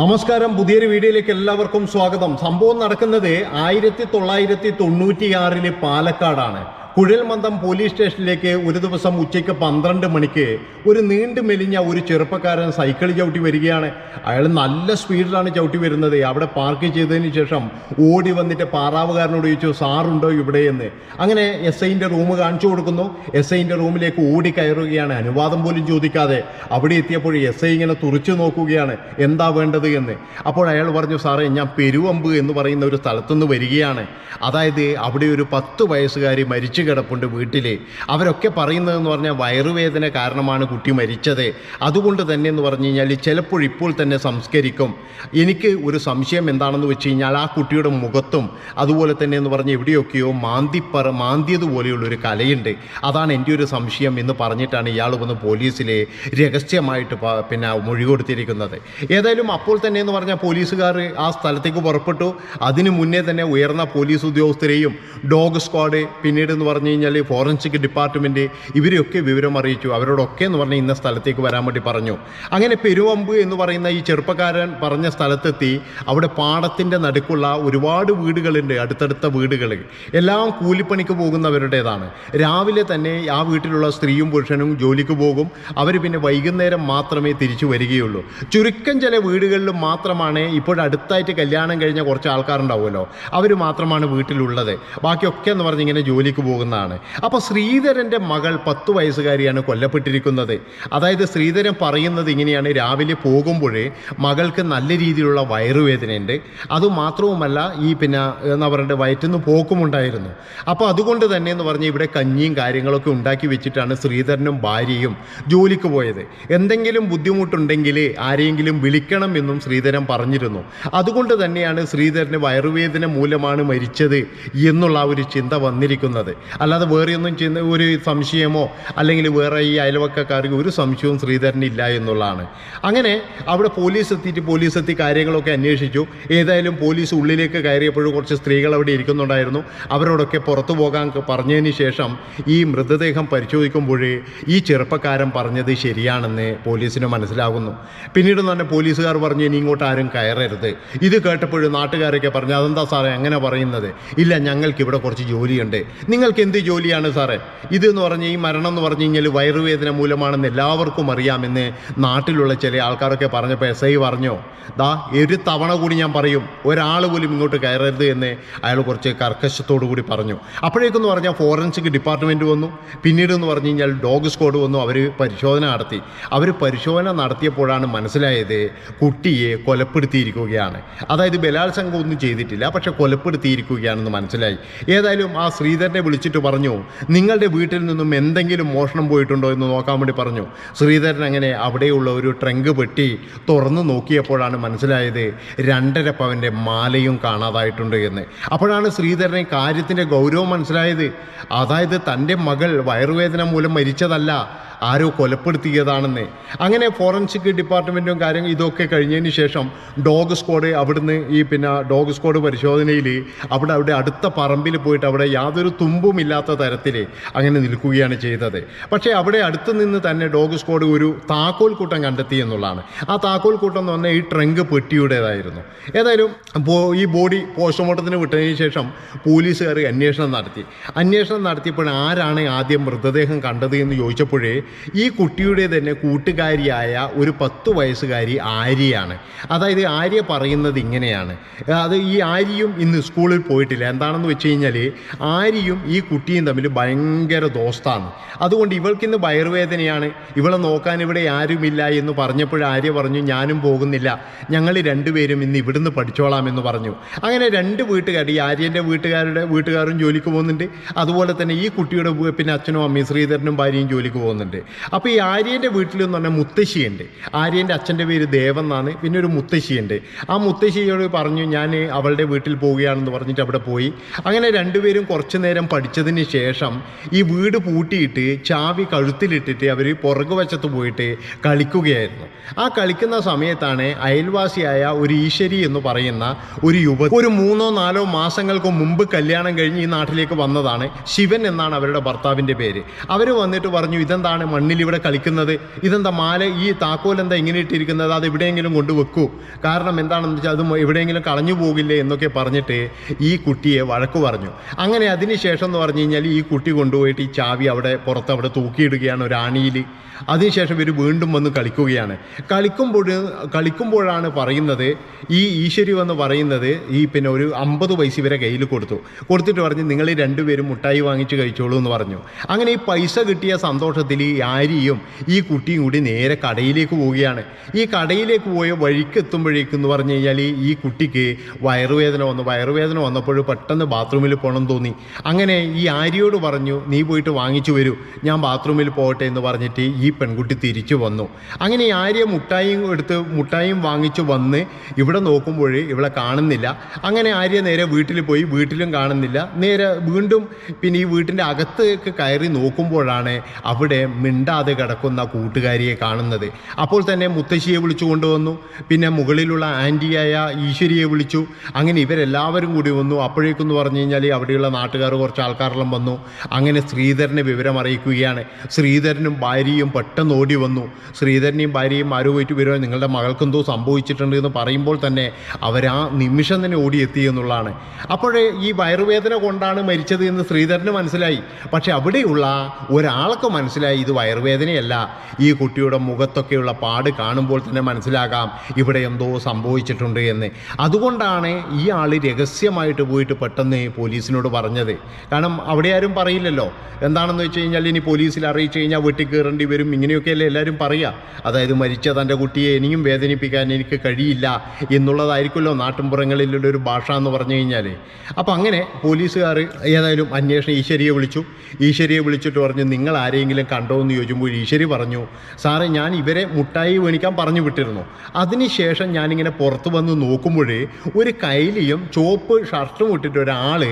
നമസ്കാരം. പുതിയൊരു വീഡിയോയിലേക്ക് എല്ലാവർക്കും സ്വാഗതം. സംഭവം നടക്കുന്നത് ആയിരത്തി തൊള്ളായിരത്തി തൊണ്ണൂറ്റിയാറിലെ പാലക്കാടാണ്. കുഴൽമന്ദം പോലീസ് സ്റ്റേഷനിലേക്ക് ഒരു ദിവസം ഉച്ചയ്ക്ക് പന്ത്രണ്ട് മണിക്ക് ഒരു നീണ്ടു മെലിഞ്ഞ ഒരു ചെറുപ്പക്കാരൻ സൈക്കിൾ ചവിട്ടി വരികയാണ്. അയാൾ നല്ല സ്പീഡിലാണ് ചവിട്ടി വരുന്നത്. അവിടെ പാർക്ക് ചെയ്തതിന് ശേഷം ഓടി വന്നിട്ട് പാറാവുകാരനോട് ചോദിച്ചു സാറുണ്ടോ ഇവിടെ? എന്ന്. അങ്ങനെ എസ് ഐന്റെ റൂം കാണിച്ചു കൊടുക്കുന്നു. എസ് ഐന്റെ റൂമിലേക്ക് ഓടി കയറുകയാണ്. അനുവാദം പോലും ചോദിക്കാതെ അവിടെ എത്തിയപ്പോൾ എസ് ഐ ഇങ്ങനെ തുറച്ചു നോക്കുകയാണ്. എന്താ വേണ്ടത്? എന്ന്. അപ്പോൾ അയാൾ പറഞ്ഞു സാറേ ഞാൻ പെരുവമ്പ് എന്ന് പറയുന്ന ഒരു സ്ഥലത്തുനിന്ന് വരികയാണ്. അതായത് അവിടെ ഒരു പത്ത് വയസ്സുകാരി മരിച്ചു കിടപ്പുണ്ട് വീട്ടിൽ അവരൊക്കെ പറയുന്നതെന്ന് പറഞ്ഞാൽ വയറുവേദന കാരണമാണ് കുട്ടി മരിച്ചത്. അതുകൊണ്ട് തന്നെ എന്ന് പറഞ്ഞു കഴിഞ്ഞാൽ ചിലപ്പോൾ ഇപ്പോൾ തന്നെ സംസ്കരിക്കും. എനിക്ക് ഒരു സംശയം എന്താണെന്ന് വെച്ച് കഴിഞ്ഞാൽ ആ കുട്ടിയുടെ മുഖത്തും അതുപോലെ തന്നെ എന്ന് പറഞ്ഞ് എവിടെയൊക്കെയോ മാന്തിപ്പറ മാന്തിയതുപോലെയുള്ളൊരു കലയുണ്ട്. അതാണ് എന്റെ ഒരു സംശയം എന്ന് പറഞ്ഞിട്ടാണ് ഇയാൾ വന്ന് പോലീസിലെ രഹസ്യമായിട്ട് പിന്നെ മൊഴി കൊടുത്തിരിക്കുന്നത്. ഏതായാലും അപ്പോൾ തന്നെ എന്ന് പറഞ്ഞാൽ പോലീസുകാർ ആ സ്ഥലത്തേക്ക് പുറപ്പെട്ടു. അതിനു മുന്നേ തന്നെ ഉയർന്ന പോലീസ് ഉദ്യോഗസ്ഥരെയും ഡോഗ് സ്ക്വാഡ് പിന്നീട് എന്ന് പറഞ്ഞു കഴിഞ്ഞാൽ ഫോറൻസിക് ഡിപ്പാർട്ട്മെന്റ് ഇവരെയൊക്കെ വിവരം അറിയിച്ചു. അവരോടൊക്കെ എന്ന് പറഞ്ഞാൽ ഇന്ന സ്ഥലത്തേക്ക് വരാൻ വേണ്ടി പറഞ്ഞു. അങ്ങനെ പെരുവമ്പ് എന്ന് പറയുന്ന ഈ ചെറുപ്പക്കാരൻ പറഞ്ഞ സ്ഥലത്തെത്തി അവിടെ പാടത്തിന്റെ നടുക്കുള്ള ഒരുപാട് വീടുകളുണ്ട് അടുത്തടുത്ത വീടുകൾ എല്ലാം കൂലിപ്പണിക്ക് പോകുന്നവരുടേതാണ്. രാവിലെ തന്നെ ആ വീട്ടിലുള്ള സ്ത്രീയും പുരുഷനും ജോലിക്ക് പോകും. അവർ പിന്നെ വൈകുന്നേരം മാത്രമേ തിരിച്ചു വരികയുള്ളൂ. ചുരുക്കം ചില വീടുകളിൽ മാത്രമാണ് ഇപ്പോഴടുത്തായിട്ട് കല്യാണം കഴിഞ്ഞ കുറച്ച് ആൾക്കാരുണ്ടാവുമല്ലോ. അവർ മാത്രമാണ് വീട്ടിലുള്ളത്. ബാക്കിയൊക്കെ എന്ന് പറഞ്ഞിങ്ങനെ ജോലിക്ക് പോകുന്നതാണ്. അപ്പോൾ ശ്രീധരന്റെ മകൾ പത്ത് വയസ്സുകാരിയാണ് കൊല്ലപ്പെട്ടിരിക്കുന്നത്. അതായത് ശ്രീധരൻ പറയുന്നത് ഇങ്ങനെയാണ്. രാവിലെ പോകുമ്പോഴേ മകൾക്ക് നല്ല രീതിയിലുള്ള വയറുവേദനയുണ്ട്. അതുമാത്രവുമല്ല ഈ പിന്നെ എന്താ പറയുക വയറ്റുനിന്ന് പോക്കുമുണ്ടായിരുന്നു അപ്പോൾ അതുകൊണ്ട് തന്നെ എന്ന് പറഞ്ഞാൽ ഇവിടെ കഞ്ഞിയും കാര്യങ്ങളൊക്കെ ഉണ്ടാക്കി വെച്ചിട്ടാണ് ശ്രീധരനും ഭാര്യയും ജോലിക്ക് പോയത്. എന്തെങ്കിലും ബുദ്ധിമുട്ടുണ്ടെങ്കിൽ ആരെയെങ്കിലും വിളിക്കണം എന്നും ശ്രീധരൻ പറഞ്ഞിരുന്നു. അതുകൊണ്ട് തന്നെയാണ് ശ്രീധരന് വയറുവേദന മൂലമാണ് മരിച്ചത് എന്നുള്ള ഒരു ചിന്ത വന്നിരിക്കുന്നത്. അല്ലാതെ വേറെ ഒന്നും ചെയ്യുന്ന ഒരു സംശയമോ അല്ലെങ്കിൽ വേറെ ഈ അയൽവക്കക്കാർക്ക് ഒരു സംശയവും ശ്രീധരനില്ല എന്നുള്ളതാണ്. അങ്ങനെ അവിടെ പോലീസ് എത്തിയിട്ട് പോലീസ് എത്തി കാര്യങ്ങളൊക്കെ അന്വേഷിച്ചു. ഏതായാലും പോലീസ് ഉള്ളിലേക്ക് കയറിയപ്പോഴും കുറച്ച് സ്ത്രീകൾ അവിടെ ഇരിക്കുന്നുണ്ടായിരുന്നു. അവരോടൊക്കെ പുറത്തു പോകാൻ പറഞ്ഞതിന് ശേഷം ഈ മൃതദേഹം പരിശോധിക്കുമ്പോഴേ ഈ ചെറുപ്പക്കാരൻ പറഞ്ഞത് ശരിയാണെന്ന് പോലീസിന് മനസ്സിലാകുന്നു. പിന്നീട് തന്നെ പോലീസുകാർ പറഞ്ഞു ഇനി ഇങ്ങോട്ട് ആരും കയറരുത്. ഇത് കേട്ടപ്പോഴും നാട്ടുകാരൊക്കെ പറഞ്ഞു അതെന്താ സാറേ അങ്ങനെ പറയുന്നത്? ഇല്ല ഞങ്ങൾക്ക് ഇവിടെ കുറച്ച് ജോലിയുണ്ട്. നിങ്ങൾക്ക് എന്ത് ജോലിയാണ് സാറേ? ഇതെന്ന് പറഞ്ഞ് ഈ മരണം എന്ന് പറഞ്ഞു കഴിഞ്ഞാൽ വയറുവേദന മൂലമാണെന്ന് എല്ലാവർക്കും അറിയാമെന്ന് നാട്ടിലുള്ള ചില ആൾക്കാരൊക്കെ പറഞ്ഞപ്പോൾ എസ് ഐ പറഞ്ഞോ ദാ ഒരു തവണ കൂടി ഞാൻ പറയും ഒരാൾ പോലും ഇങ്ങോട്ട് കയറരുത് എന്ന് അയാൾ കുറച്ച് കർക്കശത്തോടു കൂടി പറഞ്ഞു. അപ്പോഴേക്കെന്ന് പറഞ്ഞാൽ ഫോറൻസിക് ഡിപ്പാർട്ട്മെന്റ് വന്നു. പിന്നീട് എന്ന് പറഞ്ഞു കഴിഞ്ഞാൽ ഡോഗ് സ്ക്വാഡ് വന്നു അവർ പരിശോധന നടത്തി. അവർ പരിശോധന നടത്തിയപ്പോഴാണ് മനസ്സിലായത് കുട്ടിയെ കൊലപ്പെടുത്തിയിരിക്കുകയാണ്. അതായത് ബലാത്സംഗം ഒന്നും ചെയ്തിട്ടില്ല പക്ഷെ കൊലപ്പെടുത്തിയിരിക്കുകയാണെന്ന് മനസ്സിലായി. ഏതായാലും ആ ശ്രീധരനെ വിളിച്ചിട്ട് പറഞ്ഞു നിങ്ങളുടെ വീട്ടിൽ നിന്നും എന്തെങ്കിലും മോഷണം പോയിട്ടുണ്ടോ എന്ന് നോക്കാൻ വേണ്ടി പറഞ്ഞു. ശ്രീധരൻ അങ്ങനെ അവിടെയുള്ള ഒരു ട്രങ്ക് പെട്ടി തുറന്നു നോക്കിയപ്പോഴാണ് മനസ്സിലായത് രണ്ടര പവന്റെ മാലയും കാണാതായിട്ടുണ്ട് എന്ന്. അപ്പോഴാണ് ശ്രീധരനെ കാര്യത്തിന്റെ ഗൗരവം മനസ്സിലായത്. അതായത് തന്റെ മകൾ വയറുവേദന മൂലം മരിച്ചതല്ല. ആരോ കൊലപ്പെടുത്തിയതാണെന്ന്. അങ്ങനെ ഫോറൻസിക് ഡിപ്പാർട്ട്മെന്റും കാര്യം ഇതൊക്കെ കഴിഞ്ഞതിന് ശേഷം ഡോഗ് സ്ക്വാഡ് അവിടുന്ന് ഈ പിന്നെ ഡോഗ് സ്ക്വാഡ് പരിശോധനയിൽ അവിടെ അവിടെ അടുത്ത പറമ്പിൽ പോയിട്ട് അവിടെ യാതൊരു തുമ്പുമില്ലാത്ത തരത്തിൽ അങ്ങനെ നിൽക്കുകയാണ് ചെയ്തത്. പക്ഷേ അവിടെ അടുത്ത് നിന്ന് തന്നെ ഡോഗ് സ്ക്വാഡ് ഒരു താക്കോൽ കൂട്ടം കണ്ടെത്തി എന്നുള്ളതാണ്. ആ താക്കോൽ കൂട്ടം എന്ന് പറഞ്ഞാൽ ഈ ട്രങ്ക് പെട്ടിയുടേതായിരുന്നു. ഏതായാലും ഈ ബോഡി പോസ്റ്റ്മോർട്ടത്തിന് വിട്ടതിന് ശേഷം പോലീസുകാർ അന്വേഷണം നടത്തി. അന്വേഷണം നടത്തിയപ്പോൾ ആരാണ് ആദ്യം മൃതദേഹം കണ്ടത് എന്ന് ചോദിച്ചപ്പോഴേ ഈ കുട്ടിയുടെ തന്നെ കൂട്ടുകാരിയായ ഒരു പത്ത് വയസ്സുകാരി ആര്യയാണ്. അതായത് ആര്യ പറയുന്നത് ഇങ്ങനെയാണ്. അത് ഈ ആര്യയും ഇന്ന് സ്കൂളിൽ പോയിട്ടില്ല. എന്താണെന്ന് വെച്ച് കഴിഞ്ഞാൽ ആര്യയും ഈ കുട്ടിയും തമ്മിൽ ഭയങ്കര ദോസ്താണ്. അതുകൊണ്ട് ഇവൾക്കിന്ന് വയറുവേദനയാണ്. ഇവളെ നോക്കാൻ ഇവിടെ ആരുമില്ല എന്ന് പറഞ്ഞപ്പോൾ ആര്യ പറഞ്ഞു ഞാനും പോകുന്നില്ല. ഞങ്ങൾ രണ്ടുപേരും ഇന്ന് ഇവിടുന്ന് പഠിച്ചോളാം എന്ന് പറഞ്ഞു. അങ്ങനെ രണ്ട് വീട്ടുകാർ ഈ ആര്യന്റെ വീട്ടുകാരുടെ വീട്ടുകാരും ജോലിക്ക് പോകുന്നുണ്ട്. അതുപോലെ തന്നെ ഈ കുട്ടിയുടെ പിന്നെ അച്ഛനും അമ്മയും ശ്രീധരനും ഭാര്യയും ജോലിക്ക് പോകുന്നുണ്ട്. അപ്പോൾ ഈ ആര്യന്റെ വീട്ടിൽ എന്ന് പറഞ്ഞാൽ മുത്തശ്ശിയുണ്ട്. ആര്യന്റെ അച്ഛന്റെ പേര് ദേവൻ എന്നാണ്. പിന്നെ ഒരു മുത്തശ്ശിയുണ്ട്. ആ മുത്തശ്ശിയോട് പറഞ്ഞു ഞാൻ അവളുടെ വീട്ടിൽ പോവുകയാണെന്ന് പറഞ്ഞിട്ട് അവിടെ പോയി. അങ്ങനെ രണ്ടുപേരും കുറച്ച് നേരം പഠിച്ചതിന് ശേഷം ഈ വീട് പൂട്ടിയിട്ട് ചാവി കഴുത്തിലിട്ടിട്ട് അവർ പുറകുവശത്ത് പോയിട്ട് കളിക്കുകയായിരുന്നു. ആ കളിക്കുന്ന സമയത്താണ് അയൽവാസിയായ ഒരു ഈശ്വരി എന്ന് പറയുന്ന ഒരു യുവ ഒരു മൂന്നോ നാലോ മാസങ്ങൾക്ക് മുമ്പ് കല്യാണം കഴിഞ്ഞ് ഈ നാട്ടിലേക്ക് വന്നതാണ് ശിവൻ എന്നാണ് അവരുടെ ഭർത്താവിന്റെ പേര്. അവർ വന്നിട്ട് പറഞ്ഞു ഇതെന്താണ് എന്താണ് മണ്ണിൽ ഇവിടെ കളിക്കുന്നത്? ഇതെന്താ മാല ഈ താക്കോൽ എന്താ ഇങ്ങനെ ഇട്ടിരിക്കുന്നത്? അത് എവിടെയെങ്കിലും കൊണ്ടുവെക്കൂ. കാരണം എന്താണെന്ന് വെച്ചാൽ അത് എവിടെയെങ്കിലും കളഞ്ഞു പോകില്ലേ എന്നൊക്കെ പറഞ്ഞിട്ട് ഈ കുട്ടിയെ വഴക്ക് പറഞ്ഞു. അങ്ങനെ അതിനുശേഷം എന്ന് പറഞ്ഞു കഴിഞ്ഞാൽ ഈ കുട്ടി കൊണ്ടുപോയിട്ട് ഈ ചാവി അവിടെ പുറത്ത് അവിടെ തൂക്കിയിടുകയാണ് ഒരു ആണിയിൽ അതിനുശേഷം ഇവർ വീണ്ടും വന്ന് കളിക്കുകയാണ്. കളിക്കുമ്പോൾ കളിക്കുമ്പോഴാണ് പറയുന്നത് ഈ ഈശ്വരി എന്ന് പറയുന്നത് ഈ പിന്നെ ഒരു അമ്പത് പൈസ ഇവരെ കയ്യിൽ കൊടുത്തു. കൊടുത്തിട്ട് പറഞ്ഞ് നിങ്ങൾ രണ്ടുപേരും മുട്ടായി വാങ്ങിച്ച് കഴിച്ചോളൂ എന്ന് പറഞ്ഞു. അങ്ങനെ ഈ പൈസ കിട്ടിയ സന്തോഷത്തിൽ ഈ ആര്യയും ഈ കുട്ടിയും കൂടി നേരെ കടയിലേക്ക് പോവുകയാണ്. ഈ കടയിലേക്ക് പോയ വഴിക്ക് എത്തുമ്പോഴേക്കും എന്ന് പറഞ്ഞു കഴിഞ്ഞാൽ ഈ- കുട്ടിക്ക് വയറുവേദന വന്നു. വയറുവേദന വന്നപ്പോൾ പെട്ടെന്ന് ബാത്റൂമിൽ പോകണം തോന്നി. അങ്ങനെ ഈ ആര്യയോട് പറഞ്ഞു നീ പോയിട്ട് വാങ്ങിച്ചു വരൂ. ഞാൻ ബാത്റൂമിൽ പോകട്ടെ എന്ന് പറഞ്ഞിട്ട് ഈ പെൺകുട്ടി തിരിച്ചു വന്നു. അങ്ങനെ ആര്യ മുട്ടായും എടുത്ത് മുട്ടായും വാങ്ങിച്ചു വന്ന് ഇവിടെ നോക്കുമ്പോൾ ഇവിടെ കാണുന്നില്ല. അങ്ങനെ ആര്യ നേരെ വീട്ടിൽ പോയി. വീട്ടിലും കാണുന്നില്ല. നേരെ വീണ്ടും പിന്നെ ഈ വീട്ടിന്റെ അകത്തേക്ക് കയറി നോക്കുമ്പോഴാണ് അവിടെ മിണ്ടാതെ കിടക്കുന്ന കൂട്ടുകാരിയെ കാണുന്നത്. അപ്പോൾ തന്നെ മുത്തശ്ശിയെ വിളിച്ചു കൊണ്ടുവന്നു. പിന്നെ മുകളിലുള്ള ആന്റിയായ ഈശ്വരിയെ വിളിച്ചു. അങ്ങനെ ഇവരെല്ലാവരും കൂടി വന്നു. അപ്പോഴേക്കെന്ന് പറഞ്ഞു കഴിഞ്ഞാൽ അവിടെയുള്ള നാട്ടുകാർ കുറച്ച് ആൾക്കാരെല്ലാം വന്നു. അങ്ങനെ ശ്രീധരനെ വിവരം അറിയിക്കുകയാണ്. ശ്രീധരനും ഭാര്യയും പെട്ടെന്ന് ഓടി വന്നു. ശ്രീധരനെയും ഭാര്യയും ആരോ പോയിട്ട് വരുമോ നിങ്ങളുടെ മകൾക്കെന്തോ സംഭവിച്ചിട്ടുണ്ട് എന്ന് പറയുമ്പോൾ തന്നെ അവരാ നിമിഷം തന്നെ ഓടിയെത്തി എന്നുള്ളതാണ്. അപ്പോഴേ ഈ വയറുവേദന കൊണ്ടാണ് മരിച്ചത് എന്ന് ശ്രീധരന് മനസ്സിലായി. പക്ഷെ അവിടെയുള്ള ഒരാൾക്ക് മനസ്സിലായി. ഇത് വയറുവേദനയല്ല. ഈ കുട്ടിയുടെ മുഖത്തൊക്കെയുള്ള പാട് കാണുമ്പോൾ തന്നെ മനസ്സിലാകാം ഇവിടെ എന്തോ സംഭവിച്ചിട്ടുണ്ട് എന്ന്. അതുകൊണ്ടാണ് ഈ ആൾ രഹസ്യമായിട്ട് പോയിട്ട് പെട്ടെന്ന് പോലീസിനോട് പറഞ്ഞത്. കാരണം അവിടെ ആരും പറയില്ലല്ലോ. എന്താണെന്ന് വെച്ച് കഴിഞ്ഞാൽ ഇനി പോലീസിൽ അറിയിച്ചു കഴിഞ്ഞാൽ വെട്ടി കയറേണ്ടി വരും. ഇങ്ങനെയൊക്കെയല്ലേ എല്ലാവരും പറയുക അതായത് മരിച്ച തന്റെ കുട്ടിയെ ഇനിയും വേദനിപ്പിക്കാൻ എനിക്ക് കഴിയില്ല എന്നുള്ളതായിരിക്കുമല്ലോ നാട്ടിൻപുറങ്ങളിലുള്ള ഒരു ഭാഷ എന്ന് പറഞ്ഞു കഴിഞ്ഞാൽ അപ്പോൾ അങ്ങനെ പോലീസുകാർ ഏതായാലും അന്വേഷണം ഈശ്വരിയെ വിളിച്ചു. ഈശ്വരിയെ വിളിച്ചിട്ട് പറഞ്ഞു നിങ്ങൾ ആരെങ്കിലും കണ്ടോ എന്ന് ചോദിക്കുമ്പോൾ ഈശ്വരി പറഞ്ഞു സാറേ ഞാൻ ഇവരെ മുട്ടായി മേടിക്കാൻ പറഞ്ഞു വിട്ടിരുന്നു. അതിനുശേഷം ഞാനിങ്ങനെ പുറത്ത് വന്ന് നോക്കുമ്പോഴേ ഒരു കൈലിയും ചുവപ്പ് ഷർട്ടും ഇട്ടിട്ട് ഒരാൾ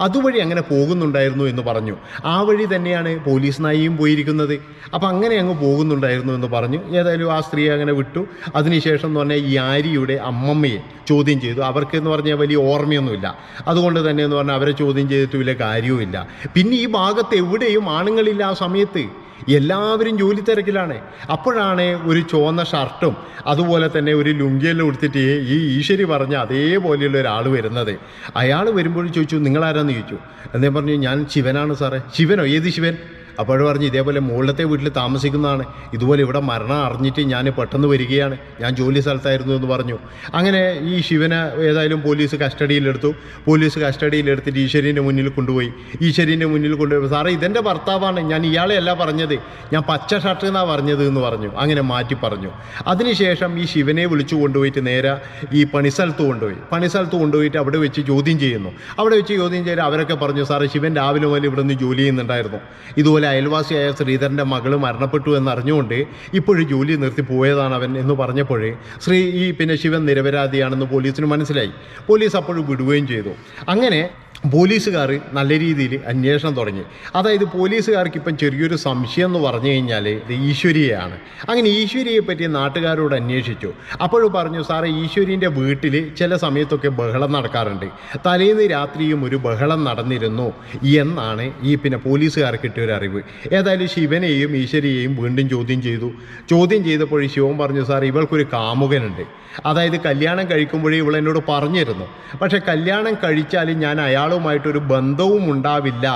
അതുവഴി അങ്ങനെ പോകുന്നുണ്ടായിരുന്നു എന്ന് പറഞ്ഞു. ആ വഴി തന്നെയാണ് പോലീസ് നായിയും പോയിരിക്കുന്നത്. അപ്പം അങ്ങനെ അങ്ങ് പോകുന്നുണ്ടായിരുന്നു എന്ന് പറഞ്ഞു. ഏതായാലും ആ സ്ത്രീയെ അങ്ങനെ വിട്ടു. അതിനുശേഷം എന്ന് പറഞ്ഞാൽ ഈ ആര്യയുടെ അമ്മമ്മയെ ചോദ്യം ചെയ്തു. അവർക്ക് എന്ന് പറഞ്ഞാൽ വലിയ ഓർമ്മയൊന്നുമില്ല. അതുകൊണ്ട് തന്നെ എന്ന് പറഞ്ഞാൽ അവരെ ചോദ്യം ചെയ്തിട്ട് വലിയ കാര്യവുമില്ല. പിന്നെ ഈ ഭാഗത്ത് എവിടെയും ആണുങ്ങളില്ല ആ സമയത്ത്. എല്ലാവരും ജോലി തിരക്കിലാണ്. അപ്പോഴാണ് ഒരു ചുവന്ന ഷർട്ടും അതുപോലെ തന്നെ ഒരു ലുങ്കിയെല്ലാം ഉടുത്തിട്ട് ഈ ഈശ്വരി പറഞ്ഞ അതേപോലെയുള്ള ഒരാൾ വരുന്നത്. അയാൾ വരുമ്പോൾ ചോദിച്ചു നിങ്ങളാരാന്ന് ചോദിച്ചു? എന്നേ പറഞ്ഞു ഞാൻ ശിവനാണ് സാറേ. ശിവനോ? ഏത് ശിവൻ? അപ്പോഴും പറഞ്ഞു ഇതേപോലെ മുകളിലത്തെ വീട്ടിൽ താമസിക്കുന്നതാണ്. ഇതുപോലെ ഇവിടെ മരണം അറിഞ്ഞിട്ട് ഞാൻ പെട്ടെന്ന് വരികയാണ്. ഞാൻ ജോലി സ്ഥലത്തായിരുന്നു എന്ന് പറഞ്ഞു. അങ്ങനെ ഈ ശിവനെ ഏതായാലും പോലീസ് കസ്റ്റഡിയിലെടുത്തു. പോലീസ് കസ്റ്റഡിയിലെടുത്തിട്ട് ഈശ്വരീന്റെ മുന്നിൽ കൊണ്ടുപോയി. ഈശ്വരീന്റെ മുന്നിൽ കൊണ്ടുപോയി സാറേ ഇതെന്റെ ഭർത്താവാണ്. ഞാൻ ഇയാളെ അല്ല പറഞ്ഞത്. ഞാൻ പച്ച ഷർട്ട് എന്നാണ് പറഞ്ഞത്? എന്ന് പറഞ്ഞു. അങ്ങനെ മാറ്റി പറഞ്ഞു. അതിനുശേഷം ഈ ശിവനെ വിളിച്ചു കൊണ്ടുപോയിട്ട് നേരെ ഈ പണിസ്ഥലത്ത് കൊണ്ടുപോയി. പണിസ്ഥലത്ത് കൊണ്ടുപോയിട്ട് അവിടെ വെച്ച് ചോദ്യം ചെയ്യുന്നു. അവിടെ വെച്ച് ചോദ്യം ചെയ്ത് അവരൊക്കെ പറഞ്ഞു സാറേ ശിവൻ രാവിലെ മുതൽ ഇവിടെ നിന്ന് ജോലി ചെയ്യുന്നുണ്ടായിരുന്നു. ഇതുപോലെ അയൽവാസിയായ ശ്രീധരന്റെ മകൾ മരണപ്പെട്ടു എന്നറിഞ്ഞുകൊണ്ട് ഇപ്പോഴും ജോലി നിർത്തി പോയതാണ് അവൻ എന്ന് പറഞ്ഞപ്പോഴേ. ശ്രീ ഈ പിന്നെ ശിവൻ നിരപരാധിയാണെന്ന് പോലീസിന് മനസ്സിലായി. പോലീസ് അപ്പോഴും വിടുകയും ചെയ്തു. അങ്ങനെ പോലീസുകാർ നല്ല രീതിയിൽ അന്വേഷണം തുടങ്ങി. അതായത് പോലീസുകാർക്ക് ഇപ്പം ചെറിയൊരു സംശയം എന്ന് പറഞ്ഞു കഴിഞ്ഞാൽ ഇത് ഈശ്വരിയാണ് അങ്ങനെ ഈശ്വരിയെ പറ്റി നാട്ടുകാരോട് അന്വേഷിച്ചു. അപ്പോഴും പറഞ്ഞു സാറേ ഈശ്വരീന്റെ വീട്ടിൽ ചില സമയത്തൊക്കെ ബഹളം നടക്കാറുണ്ട്. തലേന്ന് രാത്രിയും ഒരു ബഹളം നടന്നിരുന്നു എന്നാണ് ഈ പിന്നെ പോലീസുകാർ കിട്ടിയൊരു അറിവ്. ഏതായാലും ശിവനെയും ഈശ്വരിയെയും വീണ്ടും ചോദ്യം ചെയ്തു. ചോദ്യം ചെയ്തപ്പോൾ ശിവൻ പറഞ്ഞു സാർ ഇവൾക്കൊരു കാമുകനുണ്ട്. അതായത് കല്യാണം കഴിക്കുമ്പോഴേ ഇവൾ എന്നോട് പറഞ്ഞിരുന്നു. പക്ഷേ കല്യാണം കഴിച്ചാൽ ഞാൻ അയാളുമായിട്ടൊരു ബന്ധവും ഉണ്ടാവില്ല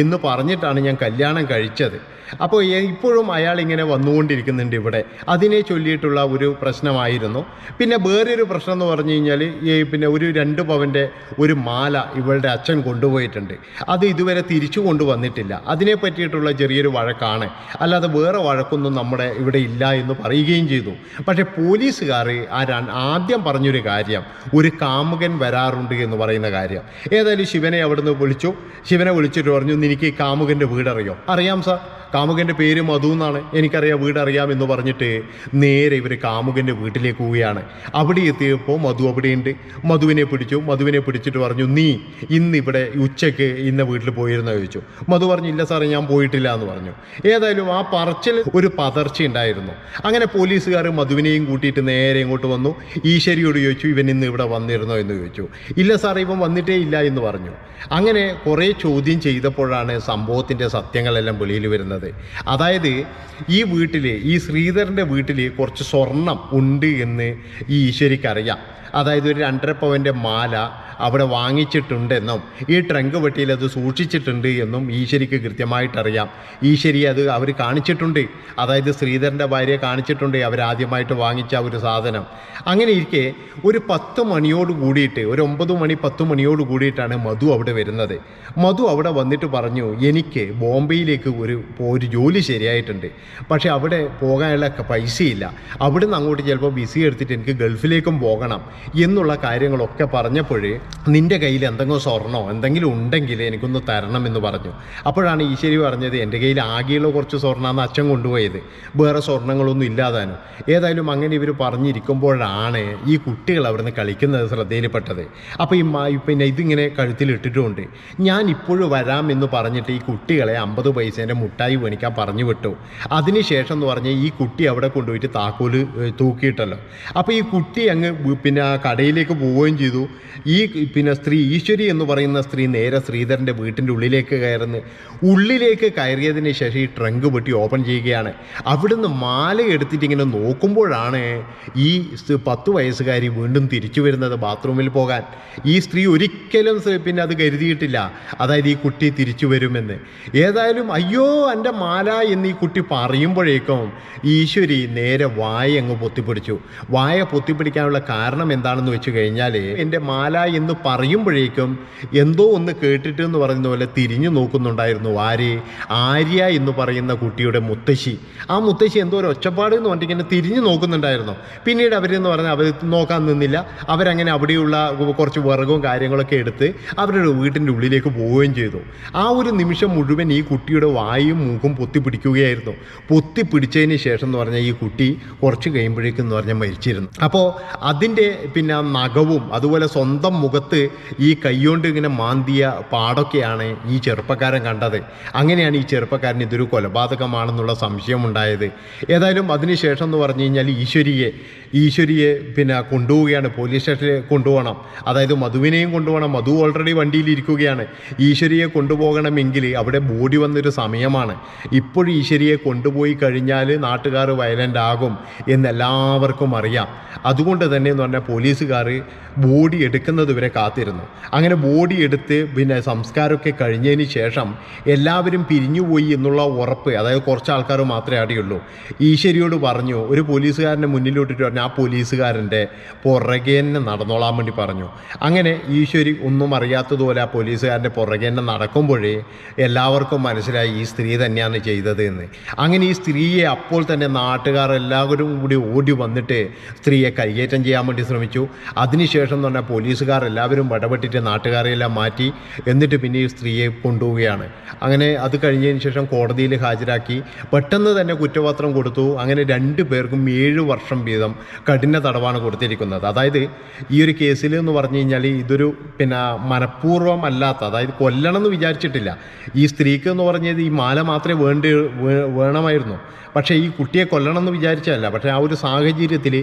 എന്ന് പറഞ്ഞിട്ടാണ് ഞാൻ കല്യാണം കഴിച്ചത്. അപ്പോൾ ഇപ്പോഴും അയാൾ ഇങ്ങനെ വന്നുകൊണ്ടിരിക്കുന്നുണ്ട് ഇവിടെ. അതിനെ ചൊല്ലിയിട്ടുള്ള ഒരു പ്രശ്നമായിരുന്നു. പിന്നെ വേറൊരു പ്രശ്നം എന്ന് പറഞ്ഞു കഴിഞ്ഞാൽ ഈ പിന്നെ ഒരു രണ്ട് പവന്റെ ഒരു മാല ഇവളുടെ അച്ഛൻ കൊണ്ടുപോയിട്ടുണ്ട്. അത് ഇതുവരെ തിരിച്ചു കൊണ്ടുവന്നിട്ടില്ല. അതിനെ പറ്റിയിട്ടുള്ള ചെറിയൊരു വഴക്കാണ്. അല്ലാതെ വേറെ വഴക്കൊന്നും നമ്മുടെ ഇവിടെ ഇല്ല എന്ന് പറയുകയും ചെയ്തു. പക്ഷേ പോലീസുകാർ ആ ആദ്യം പറഞ്ഞൊരു കാര്യം ഒരു കാമുകൻ വരാറുണ്ട് എന്ന് പറയുന്ന കാര്യം. ഏതായാലും ശിവനെ അവിടുന്ന് വിളിച്ചു. ശിവനെ വിളിച്ചിട്ട് പറഞ്ഞു നിനക്ക് ഈ കാമുകന്റെ വീടറിയോ? അറിയാം സാർ. കാമുകന്റെ പേര് മധു എന്നാണ് എനിക്കറിയാം വീടറിയാം എന്ന് പറഞ്ഞിട്ട് നേരെ ഇവർ കാമുകന്റെ വീട്ടിലേക്ക് പോവുകയാണ്. അവിടെ എത്തിയപ്പോൾ മധു അവിടെയുണ്ട്. മധുവിനെ പിടിച്ചു. മധുവിനെ പിടിച്ചിട്ട് പറഞ്ഞു നീ ഇന്ന് ഇവിടെ ഉച്ചയ്ക്ക് ഇന്ന വീട്ടിൽ പോയിരുന്നോ? ചോദിച്ചു. മധു പറഞ്ഞു ഇല്ല സാറേ ഞാൻ പോയിട്ടില്ല എന്ന് പറഞ്ഞു. ഏതായാലും ആ പറച്ചിൽ ഒരു പതർച്ച ഉണ്ടായിരുന്നു. അങ്ങനെ പോലീസുകാർ മധുവിനെയും കൂട്ടിയിട്ട് നേരെ ഇങ്ങോട്ട് വന്നു. ഈശ്വരിയോട് ചോദിച്ചു ഇവൻ ഇന്ന് ഇവിടെ വന്നിരുന്നോ? എന്ന് ചോദിച്ചു. ഇല്ല സാറേ ഇവൻ വന്നിട്ടേ ഇല്ല എന്ന് പറഞ്ഞു. അങ്ങനെ കുറേ ചോദ്യം ചെയ്തപ്പോഴാണ് സംഭവത്തിന്റെ സത്യങ്ങളെല്ലാം വെളിയിൽ വരുന്നത്. അതായത് ഈ വീട്ടിൽ ഈ ശ്രീധരന്റെ വീട്ടിൽ കുറച്ച് സ്വർണം ഉണ്ട് എന്ന് ഈ ഈശ്വരിക്കറിയാം അതായത് ഒരു രണ്ടര പവന്റെ മാല അവിടെ വാങ്ങിച്ചിട്ടുണ്ടെന്നും ഈ ട്രങ്ക് വെട്ടിയിൽ അത് സൂക്ഷിച്ചിട്ടുണ്ട് എന്നും ഈശ്വരിക്ക് കൃത്യമായിട്ടറിയാം. ഈശ്വരി അത് അവർ കാണിച്ചിട്ടുണ്ട്. അതായത് ശ്രീധരന്റെ ഭാര്യയെ കാണിച്ചിട്ടുണ്ട് അവരാദ്യമായിട്ട് വാങ്ങിച്ച ഒരു സാധനം. അങ്ങനെ ഇരിക്കെ ഒരു പത്ത് മണിയോട് കൂടിയിട്ട് ഒരു ഒമ്പത് മണി പത്ത് മണിയോട് കൂടിയിട്ടാണ് മധു അവിടെ വരുന്നത്. മധു അവിടെ വന്നിട്ട് പറഞ്ഞു എനിക്ക് ബോംബെയിലേക്ക് ഒരു ഒരു ജോലി ശരിയായിട്ടുണ്ട്. പക്ഷേ അവിടെ പോകാനുള്ള പൈസയില്ല. പൈസയില്ല അവിടുന്ന് അങ്ങോട്ട് ചിലപ്പോൾ ബിസി എടുത്തിട്ട് എനിക്ക് ഗൾഫിലേക്കും പോകണം. എന്നുള്ള കാര്യങ്ങളൊക്കെ പറഞ്ഞപ്പോഴേ നിന്റെ കയ്യിൽ എന്തെങ്കിലും സ്വർണോ എന്തെങ്കിലും ഉണ്ടെങ്കിൽ എനിക്കൊന്ന് തരണം എന്ന് പറഞ്ഞു. അപ്പോഴാണ് ഈശ്വരി പറഞ്ഞത് എന്റെ കയ്യിൽ ആകെയുള്ള കുറച്ച് സ്വർണമാണ് അച്ഛൻ കൊണ്ടുപോയത്. വേറെ സ്വർണങ്ങളൊന്നും ഇല്ലാതാനും. ഏതായാലും അങ്ങനെ ഇവർ പറഞ്ഞിരിക്കുമ്പോഴാണ് ഈ കുട്ടികൾ അവിടുന്ന് കളിക്കുന്നത് ശ്രദ്ധയിൽപ്പെട്ടത്. അപ്പോൾ ഈ പിന്നെ ഇതിങ്ങനെ കഴുത്തിലിട്ടിട്ടുമുണ്ട് ഞാൻ ഇപ്പോഴും വരാമെന്ന് പറഞ്ഞിട്ട് ഈ കുട്ടികളെ അമ്പത് പൈസേന്റെ മുട്ടായി മേടിക്കാൻ പറഞ്ഞു വിട്ടു. അതിനുശേഷം എന്ന് പറഞ്ഞാൽ ഈ കുട്ടി അവിടെ കൊണ്ടുപോയിട്ട് താക്കോൽ തൂക്കിയിട്ടല്ലോ. അപ്പോൾ ഈ കുട്ടി അങ്ങ് പിന്നെ കടയിലേക്ക് പോവുകയും ചെയ്തു. ഈ പിന്നെ സ്ത്രീ ഈശ്വരി എന്ന് പറയുന്ന സ്ത്രീ നേരെ ശ്രീധരന്റെ വീട്ടിന്റെ ഉള്ളിലേക്ക് കയറുന്നു. ഉള്ളിലേക്ക് കയറിയതിന് ശേഷം ഈ ട്രങ്ക് പൊട്ടി ഓപ്പൺ ചെയ്യുകയാണ്. അവിടുന്ന് മാല എടുത്തിട്ട് ഇങ്ങനെ നോക്കുമ്പോഴാണ് ഈ പത്ത് വയസ്സുകാരി വീണ്ടും തിരിച്ചു വരുന്നത് ബാത്റൂമിൽ പോകാൻ. ഈ സ്ത്രീ ഒരിക്കലും പിന്നെ അത് കരുതിയിട്ടില്ല. അതായത് ഈ കുട്ടി തിരിച്ചു വരുമെന്ന്. ഏതായാലും അയ്യോ എന്റെ മാല എന്ന് ഈ കുട്ടി പറയുമ്പോഴേക്കും ഈശ്വരി നേരെ വായ അങ്ങ് പൊത്തിപ്പിടിച്ചു. വായ പൊത്തിപ്പിടിക്കാനുള്ള കാരണം എന്താണെന്ന് വെച്ച് കഴിഞ്ഞാൽ എന്റെ മാല എന്ന് പറയുമ്പോഴേക്കും എന്തോ ഒന്ന് കേട്ടിട്ട് എന്ന് പറയുന്ന പോലെ തിരിഞ്ഞു നോക്കുന്നുണ്ടായിരുന്നു. ആര്? ആര്യ എന്ന് പറയുന്ന കുട്ടിയുടെ മുത്തശ്ശി. ആ മുത്തശ്ശി എന്തോ ഒരു ഒച്ചപ്പാട് എന്ന് പറഞ്ഞിട്ട് ഇങ്ങനെ തിരിഞ്ഞു നോക്കുന്നുണ്ടായിരുന്നു. പിന്നീട് അവരെന്ന് പറഞ്ഞാൽ അവർ നോക്കാൻ നിന്നില്ല. അവരങ്ങനെ അവിടെയുള്ള കുറച്ച് വിറകും കാര്യങ്ങളൊക്കെ എടുത്ത് അവരുടെ വീട്ടിന്റെ ഉള്ളിലേക്ക് പോവുകയും ചെയ്തു. ആ ഒരു നിമിഷം മുഴുവൻ ഈ കുട്ടിയുടെ വായും മൂക്കും പൊത്തി പിടിക്കുകയായിരുന്നു പൊത്തി പിടിച്ചതിന് ശേഷം എന്ന് പറഞ്ഞാൽ ഈ കുട്ടി കുറച്ച് കഴിയുമ്പോഴേക്കും എന്ന് പറഞ്ഞാൽ മരിച്ചിരുന്നു. അപ്പോൾ അതിന്റെ പിന്നെ ആ നഖവും അതുപോലെ സ്വന്തം മുഖത്ത് ഈ കൈകൊണ്ട് ഇങ്ങനെ മാന്തിയ പാടൊക്കെയാണ് ഈ ചെറുപ്പക്കാരൻ കണ്ടത്. അങ്ങനെയാണ് ഈ ചെറുപ്പക്കാരൻ ഇതൊരു കൊലപാതകമാണെന്നുള്ള സംശയമുണ്ടായത്. ഏതായാലും അതിനുശേഷം എന്ന് പറഞ്ഞു കഴിഞ്ഞാൽ ഈശ്വരിയെ ഈശ്വരിയെ പിന്നെ കൊണ്ടുപോവുകയാണ് പോലീസ് സ്റ്റേഷനിൽ കൊണ്ടുപോകണം. അതായത് മധുവിനെയും കൊണ്ടുപോകണം. മധു ഓൾറെഡി വണ്ടിയിൽ ഇരിക്കുകയാണ്. ഈശ്വരിയെ കൊണ്ടുപോകണമെങ്കിൽ അവിടെ ബോഡി വന്നൊരു സമയമാണ്. ഇപ്പോഴും ഈശ്വരിയെ കൊണ്ടുപോയി കഴിഞ്ഞാൽ നാട്ടുകാർ വയലന്റ് ആകും എന്നെല്ലാവർക്കും അറിയാം. അതുകൊണ്ട് തന്നെ എന്ന് പറഞ്ഞാൽ പോലീസുകാർ ബോഡി എടുക്കുന്നത് വരെ കാത്തിരുന്നു. അങ്ങനെ ബോഡി എടുത്ത് പിന്നെ സംസ്കാരമൊക്കെ കഴിഞ്ഞതിന് ശേഷം എല്ലാവരും പിരിഞ്ഞുപോയി എന്നുള്ള ഉറപ്പ് അതായത് കുറച്ച് ആൾക്കാർ മാത്രമേ അടിയുള്ളൂ ഈശ്വരിയോട് പറഞ്ഞു ഒരു പോലീസുകാരന്റെ മുന്നിലോട്ടിട്ട് പറഞ്ഞു ആ പോലീസുകാരന്റെ പുറകെ തന്നെ നടന്നോളാൻ വേണ്ടി പറഞ്ഞു. അങ്ങനെ ഈശ്വരി ഒന്നും അറിയാത്തതുപോലെ ആ പോലീസുകാരന്റെ പുറകെ തന്നെ നടക്കുമ്പോഴേ എല്ലാവർക്കും മനസ്സിലായി ഈ സ്ത്രീ തന്നെയാണ് ചെയ്തത് എന്ന്. അങ്ങനെ ഈ സ്ത്രീയെ അപ്പോൾ തന്നെ നാട്ടുകാർ എല്ലാവരും കൂടി ഓടി വന്നിട്ട് സ്ത്രീയെ കൈയേറ്റം ചെയ്യാൻ വേണ്ടി ശ്രമിച്ചു അതിനുശേഷം എന്ന് പറഞ്ഞാൽ പോലീസുകാർ എല്ലാവരും ഇടപെട്ടിട്ട് നാട്ടുകാരെയെല്ലാം മാറ്റി എന്നിട്ട് പിന്നെ ഈ സ്ത്രീയെ കൊണ്ടുപോവുകയാണ്. അങ്ങനെ അത് കഴിഞ്ഞതിന് ശേഷം കോടതിയിൽ ഹാജരാക്കി. പെട്ടെന്ന് തന്നെ കുറ്റപത്രം കൊടുത്തു. അങ്ങനെ രണ്ട് പേർക്കും ഏഴ് വർഷം വീതം കഠിന തടവാണ് കൊടുത്തിരിക്കുന്നത്. അതായത് ഈ ഒരു കേസിൽ എന്ന് പറഞ്ഞു കഴിഞ്ഞാൽ ഇതൊരു പിന്നെ മനഃപൂർവം അല്ലാത്ത അതായത് കൊല്ലണം എന്ന് വിചാരിച്ചിട്ടില്ല. ഈ സ്ത്രീക്ക് എന്ന് പറഞ്ഞത് ഈ മാല മാത്രമേ വേണ്ട വേണമായിരുന്നു. പക്ഷേ ഈ കുട്ടിയെ കൊല്ലണം എന്ന് വിചാരിച്ചതല്ല. പക്ഷേ ആ ഒരു സാഹചര്യത്തിൽ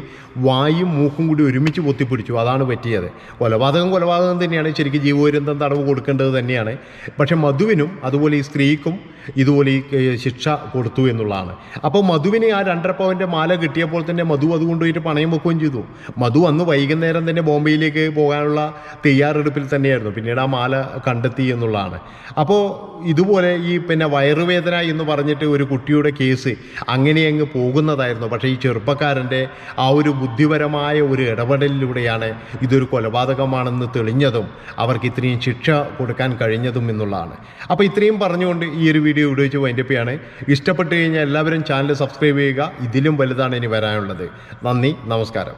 വായും മൂക്കും കൂടി ഒരുമിച്ച് പൊത്തിപ്പിടിച്ചു അതാണ് പറ്റിയത്. കൊലപാതകം കൊലപാതകം തന്നെയാണ്. ശരിക്കും ജീവപര്യന്തം തടവ് കൊടുക്കേണ്ടത് തന്നെയാണ്. പക്ഷേ മധുവിനും അതുപോലെ ഈ സ്ത്രീക്കും ഇതുപോലെ ഈ ശിക്ഷ കൊടുത്തു എന്നുള്ളതാണ്. അപ്പോൾ മധുവിന് ആ രണ്ടര പവന്റെ മാല കിട്ടിയപ്പോൾ തന്നെ മധു അത് കൊണ്ടുപോയിട്ട് പണയം വെക്കുകയും ചെയ്തു. മധു അന്ന് വൈകുന്നേരം തന്നെ ബോംബെയിലേക്ക് പോകാനുള്ള തയ്യാറെടുപ്പിൽ തന്നെയായിരുന്നു. പിന്നീട് ആ മാല കണ്ടെത്തി എന്നുള്ളതാണ്. അപ്പോൾ ഇതുപോലെ ഈ പിന്നെ വയറുവേദന എന്ന് പറഞ്ഞിട്ട് ഒരു കുട്ടിയുടെ കേസ് അങ്ങനെ അങ്ങ് പോകുന്നതായിരുന്നു. പക്ഷേ ഈ ചെറുപ്പക്കാരന്റെ ആ ഒരു ബുദ്ധിപരമായ ഒരു ഇടപെടലിലൂടെയാണ് ഇതൊരു കൊലപാതകമാണെന്ന് തെളിഞ്ഞതും അവർക്ക് ഇത്രയും ശിക്ഷ കൊടുക്കാൻ കഴിഞ്ഞതും എന്നുള്ളതാണ്. അപ്പോൾ ഇത്രയും പറഞ്ഞുകൊണ്ട് ഈ ഒരു വീഡിയോ ഇവിടെ വെച്ച് പിയാണ് ഇഷ്ടപ്പെട്ടു കഴിഞ്ഞാൽ എല്ലാവരും ചാനൽ സബ്സ്ക്രൈബ് ചെയ്യുക. ഇതിലും വലുതാണ് ഇനി വരാനുള്ളത്. നന്ദി നമസ്കാരം.